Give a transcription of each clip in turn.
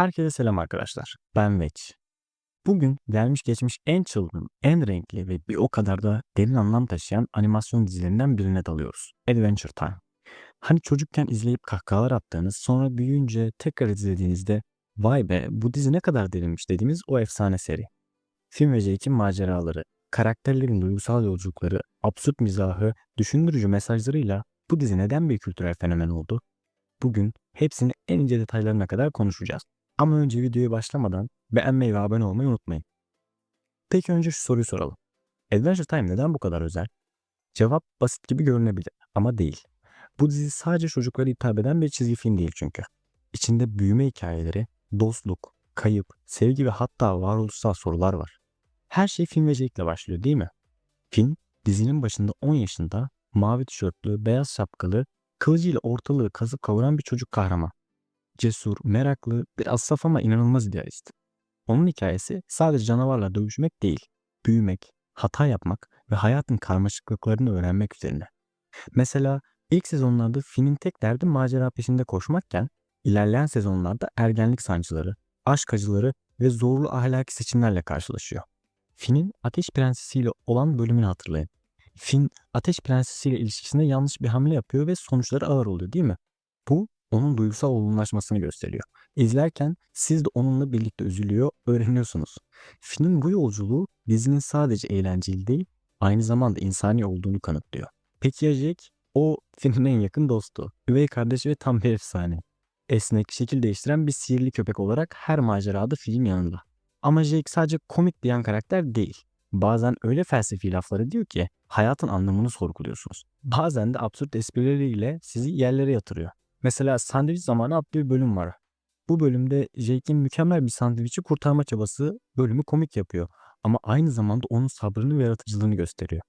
Herkese selam arkadaşlar. Ben Veç. Bugün gelmiş geçmiş en çılgın, en renkli ve bir o kadar da derin anlam taşıyan animasyon dizilerinden birine dalıyoruz. Adventure Time. Hani çocukken izleyip kahkahalar attığınız, sonra büyüyünce tekrar izlediğinizde vay be bu dizi ne kadar derinmiş dediğimiz o efsane seri. Film ve Jake'in maceraları, karakterlerin duygusal yolculukları, absürt mizahı, düşündürücü mesajlarıyla bu dizi neden bir kültürel fenomen oldu? Bugün hepsini en ince detaylarına kadar konuşacağız. Ama önce videoya başlamadan beğenmeyi ve abone olmayı unutmayın. Peki önce şu soruyu soralım. Adventure Time neden bu kadar özel? Cevap basit gibi görünebilir ama değil. Bu dizi sadece çocuklara hitap eden bir çizgi film değil çünkü. İçinde büyüme hikayeleri, dostluk, kayıp, sevgi ve hatta varoluşsal sorular var. Her şey film ve Jake ile başlıyor değil mi? Film, dizinin başında 10 yaşında, mavi tişörtlü, beyaz şapkalı, kılıcıyla ortalığı kazıp kavuran bir çocuk kahraman. Cesur, meraklı, biraz saf ama inanılmaz idealist. Onun hikayesi sadece canavarla dövüşmek değil, büyümek, hata yapmak ve hayatın karmaşıklıklarını öğrenmek üzerine. Mesela ilk sezonlarda Finn'in tek derdi macera peşinde koşmakken, ilerleyen sezonlarda ergenlik sancıları, aşk acıları ve zorlu ahlaki seçimlerle karşılaşıyor. Finn'in Ateş Prensesi ile olan bölümünü hatırlayın. Finn Ateş Prensesi ile ilişkisinde yanlış bir hamle yapıyor ve sonuçları ağır oluyor değil mi? Bu onun duygusal olgunlaşmasını gösteriyor. İzlerken siz de onunla birlikte üzülüyor, öğreniyorsunuz. Finn'in bu yolculuğu dizinin sadece eğlenceli değil, aynı zamanda insani olduğunu kanıtlıyor. Peki ya Jake? O Finn'in en yakın dostu, üvey kardeşi ve tam bir efsane. Esnek, şekil değiştiren bir sihirli köpek olarak her macerada Finn'in yanında. Ama Jake sadece komik diyen karakter değil. Bazen öyle felsefi lafları diyor ki hayatın anlamını sorguluyorsunuz. Bazen de absürt esprileriyle sizi yerlere yatırıyor. Mesela sandviç zamanı adlı bir bölüm var. Bu bölümde Jake'in mükemmel bir sandviçi kurtarma çabası bölümü komik yapıyor. Ama aynı zamanda onun sabrını ve yaratıcılığını gösteriyor.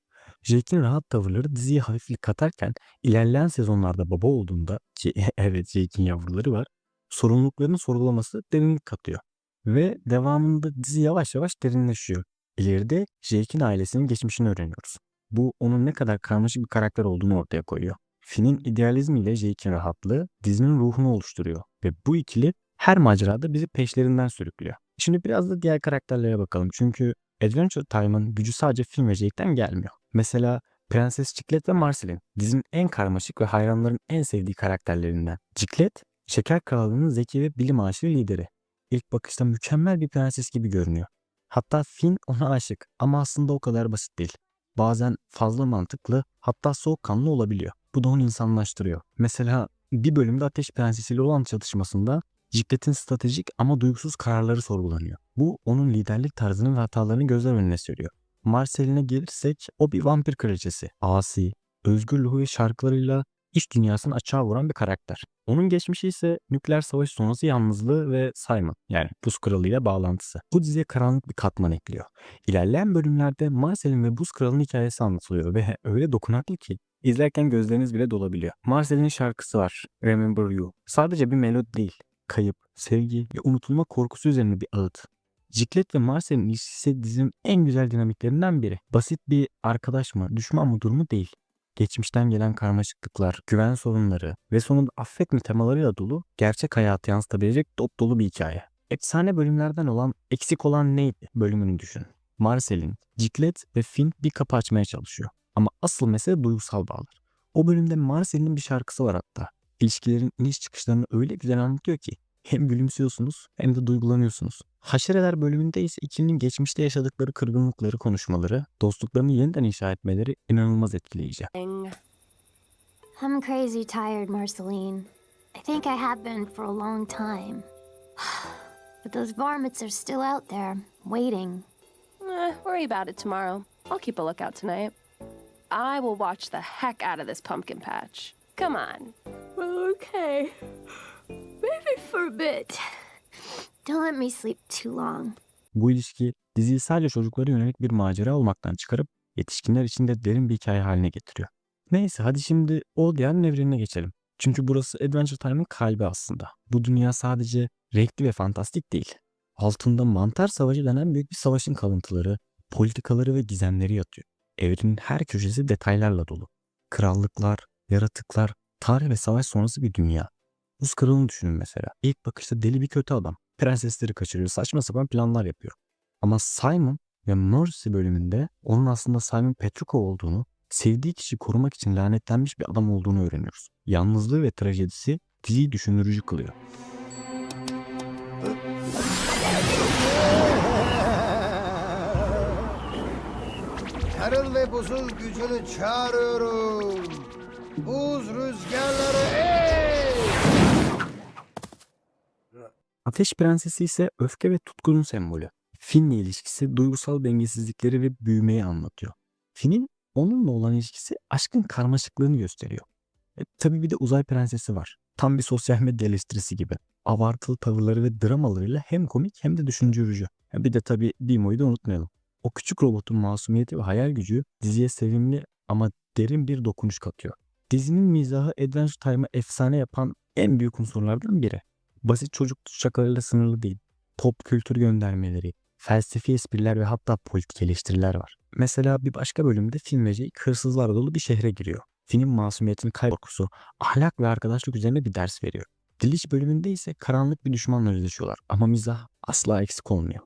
Jake'in rahat tavırları diziye hafiflik katarken ilerleyen sezonlarda baba olduğunda ki evet Jake'in yavruları var sorumluluklarını sorgulaması derinlik katıyor. Ve devamında dizi yavaş yavaş derinleşiyor. İleride Jake'in ailesinin geçmişini öğreniyoruz. Bu onun ne kadar karmaşık bir karakter olduğunu ortaya koyuyor. Finn'in idealizmiyle Jake'in rahatlığı dizinin ruhunu oluşturuyor ve bu ikili her macerada bizi peşlerinden sürüklüyor. Şimdi biraz da diğer karakterlere bakalım çünkü Adventure Time'ın gücü sadece film ve Jake'den gelmiyor. Mesela Prenses Ciklet ve Marceline dizinin en karmaşık ve hayranların en sevdiği karakterlerinden. Ciklet, Şeker Krallığı'nın zeki ve bilim aşığı lideri. İlk bakışta mükemmel bir prenses gibi görünüyor. Hatta Finn ona aşık ama aslında o kadar basit değil. Bazen fazla mantıklı hatta soğukkanlı olabiliyor. Bu da onu insanlaştırıyor. Mesela bir bölümde Ateş Prensesi ile olan çatışmasında Ciklet'in stratejik ama duygusuz kararları sorgulanıyor. Bu onun liderlik tarzını ve hatalarını gözler önüne seriyor. Marceline gelirsek o bir vampir kraliçesi. Asi, özgür ruhu ve şarkılarıyla iç dünyasını açığa vuran bir karakter. Onun geçmişi ise nükleer savaş sonrası yalnızlığı ve Simon yani Buz Kralı ile bağlantısı. Bu diziye karanlık bir katman ekliyor. İlerleyen bölümlerde Marcel'in ve Buz Kralı'nın hikayesi anlatılıyor ve öyle dokunaklı ki izlerken gözleriniz bile dolabiliyor. Marcel'in şarkısı var Remember You. Sadece bir melodi değil. Kayıp, sevgi ve unutulma korkusu üzerine bir ağıt. Ciklet ve Marcel'in ilişkisi dizinin en güzel dinamiklerinden biri. Basit bir arkadaş mı, düşman mı durumu değil geçmişten gelen karmaşıklıklar, güven sorunları ve sonunda affetme temalarıyla dolu gerçek hayatı yansıtabilecek dop dolu bir hikaye. Efsane bölümlerden olan eksik olan neydi bölümünü düşün. Marcel'in, Ciklet ve Finn bir kapı açmaya çalışıyor. Ama asıl mesele duygusal bağlar. O bölümde Marcel'in bir şarkısı var hatta. İlişkilerin iniş çıkışlarını öyle güzel anlatıyor ki hem gülümsüyorsunuz hem de duygulanıyorsunuz. Haşereler bölümünde ise ikilinin geçmişte yaşadıkları kırgınlıkları konuşmaları, dostluklarını yeniden inşa etmeleri inanılmaz etkileyici. I'm crazy tired, Marceline. I think I have been for a long time. but those varmints are still out there, waiting. Eh, worry about it tomorrow. I'll keep a lookout tonight. I will watch the heck out of this pumpkin patch. Come on. Okay. Maybe for a bit. Don't let me sleep too long. Bu ilişki diziyi sadece çocuklara yönelik bir macera olmaktan çıkarıp yetişkinler için de derin bir hikaye haline getiriyor. Neyse hadi şimdi o diğer evrenine geçelim. Çünkü burası Adventure Time'ın kalbi aslında. Bu dünya sadece renkli ve fantastik değil. Altında mantar savaşı denen büyük bir savaşın kalıntıları, politikaları ve gizemleri yatıyor. Evrenin her köşesi detaylarla dolu. Krallıklar, yaratıklar, tarih ve savaş sonrası bir dünya. Buz kralını düşünün mesela. İlk bakışta deli bir kötü adam. prensesleri kaçırıyor, saçma sapan planlar yapıyor. Ama Simon ve Mercy bölümünde onun aslında Simon Petrukov olduğunu, sevdiği kişiyi korumak için lanetlenmiş bir adam olduğunu öğreniyoruz. Yalnızlığı ve trajedisi diziyi düşündürücü kılıyor. Karıl ve buzul gücünü çağırıyorum. Buz rüzgarları ey! Ateş Prensesi ise öfke ve tutkunun sembolü. Finn'le ilişkisi duygusal dengesizlikleri ve büyümeyi anlatıyor. Finn'in onunla olan ilişkisi aşkın karmaşıklığını gösteriyor. E, tabii bir de uzay prensesi var. Tam bir sosyal medya eleştirisi gibi. Abartılı tavırları ve dramalarıyla hem komik hem de düşündürücü. E, bir de tabii Dimo'yu da unutmayalım. O küçük robotun masumiyeti ve hayal gücü diziye sevimli ama derin bir dokunuş katıyor. Dizinin mizahı Adventure Time'ı efsane yapan en büyük unsurlardan biri. Basit çocuk şakalarıyla sınırlı değil. Pop kültür göndermeleri, felsefi espriler ve hatta politik eleştiriler var. Mesela bir başka bölümde Finn ve Jake hırsızlarla dolu bir şehre giriyor. Finn'in masumiyetinin kaybolkusu, ahlak ve arkadaşlık üzerine bir ders veriyor. Diliş bölümünde ise karanlık bir düşmanla yüzleşiyorlar ama mizah asla eksik olmuyor.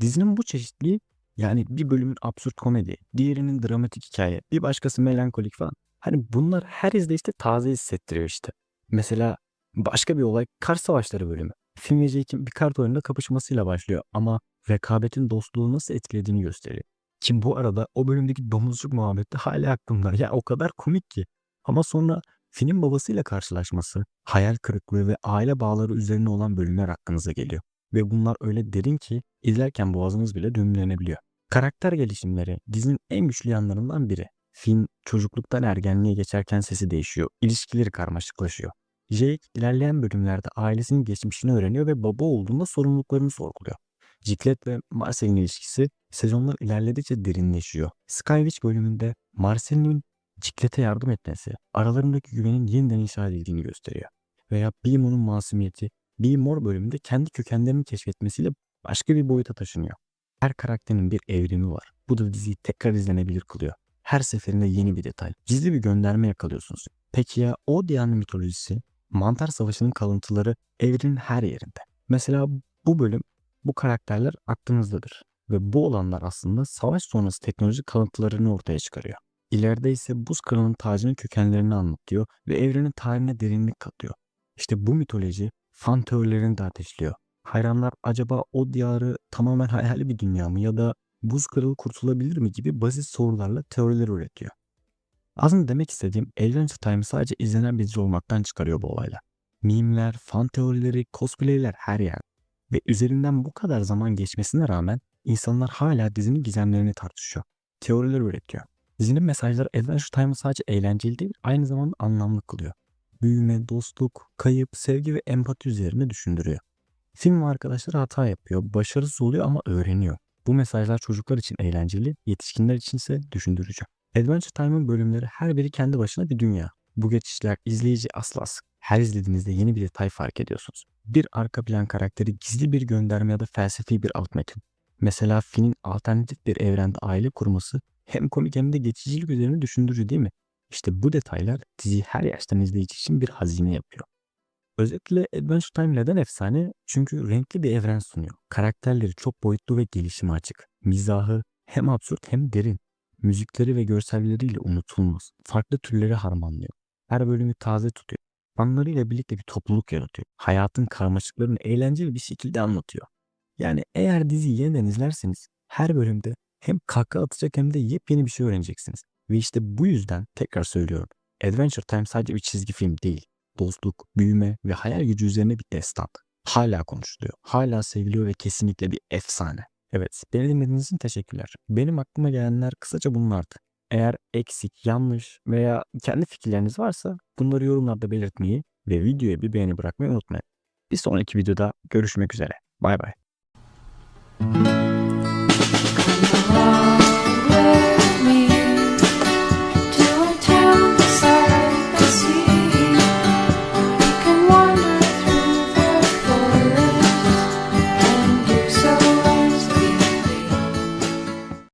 Dizinin bu çeşitliliği yani bir bölümün absürt komedi, diğerinin dramatik hikaye, bir başkası melankolik falan. Hani bunlar her izleyişte taze hissettiriyor işte. Mesela başka bir olay kar savaşları bölümü. Finn ve Jake'in bir kart oyununda kapışmasıyla başlıyor ama rekabetin dostluğu nasıl etkilediğini gösteriyor. Kim bu arada o bölümdeki domuzcuk muhabbeti hala aklımda. Ya o kadar komik ki. Ama sonra Finn'in babasıyla karşılaşması, hayal kırıklığı ve aile bağları üzerine olan bölümler aklınıza geliyor. Ve bunlar öyle derin ki izlerken boğazınız bile düğümlenebiliyor. Karakter gelişimleri dizinin en güçlü yanlarından biri. Finn çocukluktan ergenliğe geçerken sesi değişiyor, ilişkileri karmaşıklaşıyor. Jake ilerleyen bölümlerde ailesinin geçmişini öğreniyor ve baba olduğunda sorumluluklarını sorguluyor. Ciklet ve Marcel'in ilişkisi sezonlar ilerledikçe derinleşiyor. Sky Witch bölümünde Marcel'in Ciklet'e yardım etmesi, aralarındaki güvenin yeniden inşa edildiğini gösteriyor. Veya Beemo'nun masumiyeti, Beemore bölümünde kendi kökenlerini keşfetmesiyle başka bir boyuta taşınıyor. Her karakterin bir evrimi var. Bu da diziyi tekrar izlenebilir kılıyor. Her seferinde yeni bir detay. Gizli bir gönderme yakalıyorsunuz. Peki ya Odia'nın mitolojisi? Mantar Savaşı'nın kalıntıları evrenin her yerinde. Mesela bu bölüm bu karakterler aklınızdadır. Ve bu olanlar aslında savaş sonrası teknoloji kalıntılarını ortaya çıkarıyor. İleride ise buz kralının tacının kökenlerini anlatıyor ve evrenin tarihine derinlik katıyor. İşte bu mitoloji fan teorilerini de ateşliyor. Hayranlar acaba o diyarı tamamen hayali bir dünya mı ya da buz kralı kurtulabilir mi gibi basit sorularla teoriler üretiyor. Aslında demek istediğim Adventure Time sadece izlenen bir dizi olmaktan çıkarıyor bu olaylar. Mimler, fan teorileri, cosplayler her yer. Ve üzerinden bu kadar zaman geçmesine rağmen insanlar hala dizinin gizemlerini tartışıyor. Teoriler üretiyor. Dizinin mesajları Adventure Time'ı sadece eğlenceli değil, aynı zamanda anlamlı kılıyor. Büyüme, dostluk, kayıp, sevgi ve empati üzerine düşündürüyor. Film ve arkadaşları hata yapıyor, başarısız oluyor ama öğreniyor. Bu mesajlar çocuklar için eğlenceli, yetişkinler için ise düşündürücü. Adventure Time'ın bölümleri her biri kendi başına bir dünya. Bu geçişler izleyici asla sık. Her izlediğinizde yeni bir detay fark ediyorsunuz. Bir arka plan karakteri gizli bir gönderme ya da felsefi bir alt metin. Mesela Finn'in alternatif bir evrende aile kurması hem komik hem de geçicilik üzerine düşündürücü değil mi? İşte bu detaylar diziyi her yaştan izleyici için bir hazine yapıyor. Özetle Adventure Time neden efsane? Çünkü renkli bir evren sunuyor. Karakterleri çok boyutlu ve gelişime açık. Mizahı hem absürt hem derin. Müzikleri ve görselleriyle unutulmaz. Farklı türleri harmanlıyor. Her bölümü taze tutuyor. Fanlarıyla birlikte bir topluluk yaratıyor. Hayatın karmaşıklarını eğlenceli bir şekilde anlatıyor. Yani eğer diziyi yeniden izlerseniz her bölümde hem kahkaha atacak hem de yepyeni bir şey öğreneceksiniz. Ve işte bu yüzden tekrar söylüyorum. Adventure Time sadece bir çizgi film değil. Dostluk, büyüme ve hayal gücü üzerine bir destan. Hala konuşuluyor, hala seviliyor ve kesinlikle bir efsane. Evet, beni dinlediğiniz için teşekkürler. Benim aklıma gelenler kısaca bunlardı. Eğer eksik, yanlış veya kendi fikirleriniz varsa bunları yorumlarda belirtmeyi ve videoya bir beğeni bırakmayı unutmayın. Bir sonraki videoda görüşmek üzere. Bay bay.